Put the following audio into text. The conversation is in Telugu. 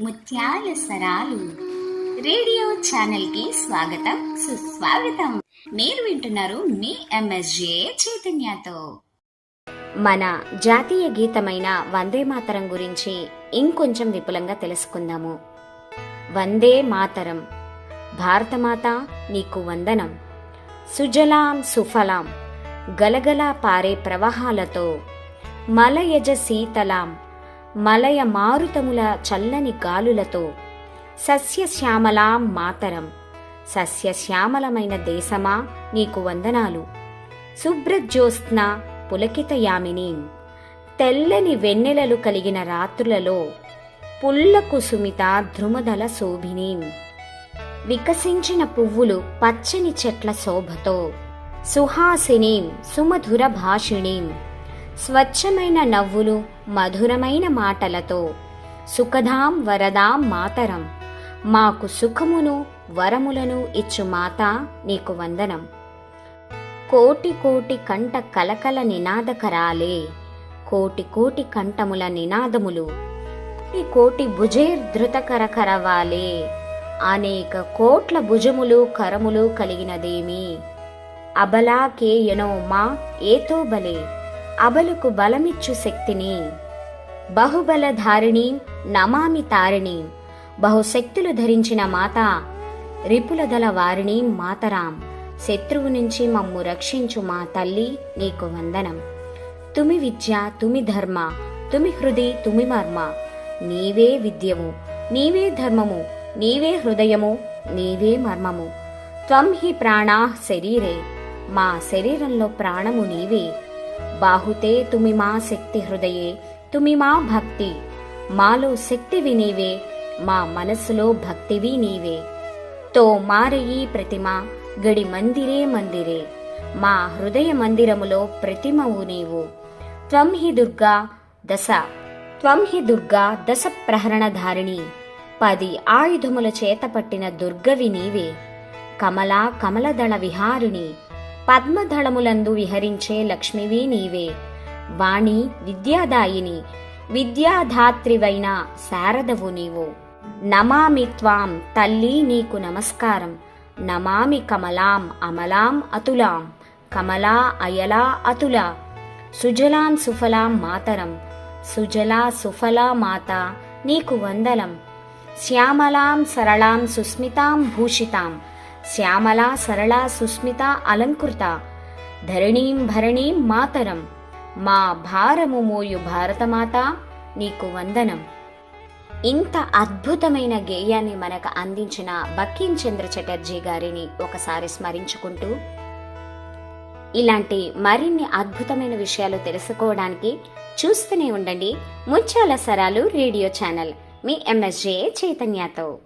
ముత్యాల సరాలు రేడియో ఛానల్కి స్వాగతం సుస్వాగతం. మీరు వింటున్నారు మీ ఎంఎస్జే చైతన్యతో. మన జాతీయ గీతమైన వందే మాతరం గురించి ఇంకొంచెం విపులంగా తెలుసుకుందాము. వందే మాతరం. భారతమాత నీకు వందనం. సుజలాం సుఫలాం. గలగల పారే ప్రవాహాలతో. మలయజ శీతలాం. మలయ మారుతముల చల్లని గాలులతో. సస్యశ్యామలాం మాతరం. సస్యశ్యామలమైన దేశమా నీకు వందనాలు. శుభ్రజ్యోత్స్న పులకితయామిని. తెల్లని వెన్నెలలు కలిగిన రాత్రులలో పుల్లకుసుమిత ధ్రుమదల శోభినీం. వికసించిన పువ్వులు పచ్చని చెట్ల శోభతో. సుహాసిని సుమధుర భాషిణీం. స్వచ్ఛమైన నవ్వులు మధురమైన మాటలతో. సుఖదాం వరదాం మాతరం. మాకు సుఖమును వరములను ఇచ్చు మాత నీకు వందనం. కోటి కోటి కంట కలకల నినాదకరాలే. కోటి కోటి కంఠముల నినాదములు. కోటి కోటి భుజేర్ధృత కరకరవాలే అనేక కోట్ల భుజములు కరములు కలిగినదేమి? అబలాకేయనో మా ఏతో బలే. అబలుకు బలమిచ్చు శక్తిని. బహుబలధారిణి నమామి తారిణి. బహుశక్తులు ధరించిన మాత రిపులదల వారిని మాతరాం. శత్రువు నుంచి మమ్ము రక్షించు మా తల్లి నీకు వందనం. తుమి విద్య తుమి ధర్మ తుమి హృది తుమి మర్మ. నీవే విద్యము నీవే ధర్మము నీవే హృదయము నీవే మర్మము. త్వం హి ప్రాణా శరీరే మా శరీరంలో ప్రాణము నీవే. బాహుతే తుమి మా శక్తి హృదయే తుమి మా భక్తి. మాలో శక్తివి నీవే మా మనసులో భక్తివి నీవే తో మారయి ప్రతిమ గడి మందిరే మందిరే. మా హృదయ మందిరములో ప్రతిమవు నీవు. త్వం హి దుర్గా దశ. త్వం హి దుర్గా దశ ప్రహరణధారిణి. పది ఆయుధముల చేత పట్టిన దుర్గవి నీవే. కమలా కమలదళ విహారిణి. పద్మదళములందు విహరించే లక్ష్మివి నీవే. వాణి విద్యాదాయిని విద్యాధాత్రివైన శారదవు నీవు. నమామి త్వాం తల్లి నీకు నమస్కారం. నమామి కమలాం అమలాం అతులాం. కమలా అయలా అతుల. సుజలాం సుఫలాం మాతరం. సుజలా సుఫలా మాత నీకు వందలం. శ్యామలాం సరళాం సుస్మితాం భూషితాం. శ్యామలా సరళా సుస్మిత అలంకృత. ధరణీం భరణీం మాతరం. మా భారము మోయు భారతమాత నీకు వందనం. ఇంత అద్భుతమైన గేయాన్ని మనకు అందించిన బకిం చంద్ర చటర్జీ గారిని ఒకసారి స్మరించుకుంటూ ఇలాంటి మరిన్ని అద్భుతమైన విషయాలు తెలుసుకోవడానికి చూస్తూనే ఉండండి ముత్యాల సరాలు రేడియో ఛానల్. మీ ఎంఎస్జే చైతన్యతో.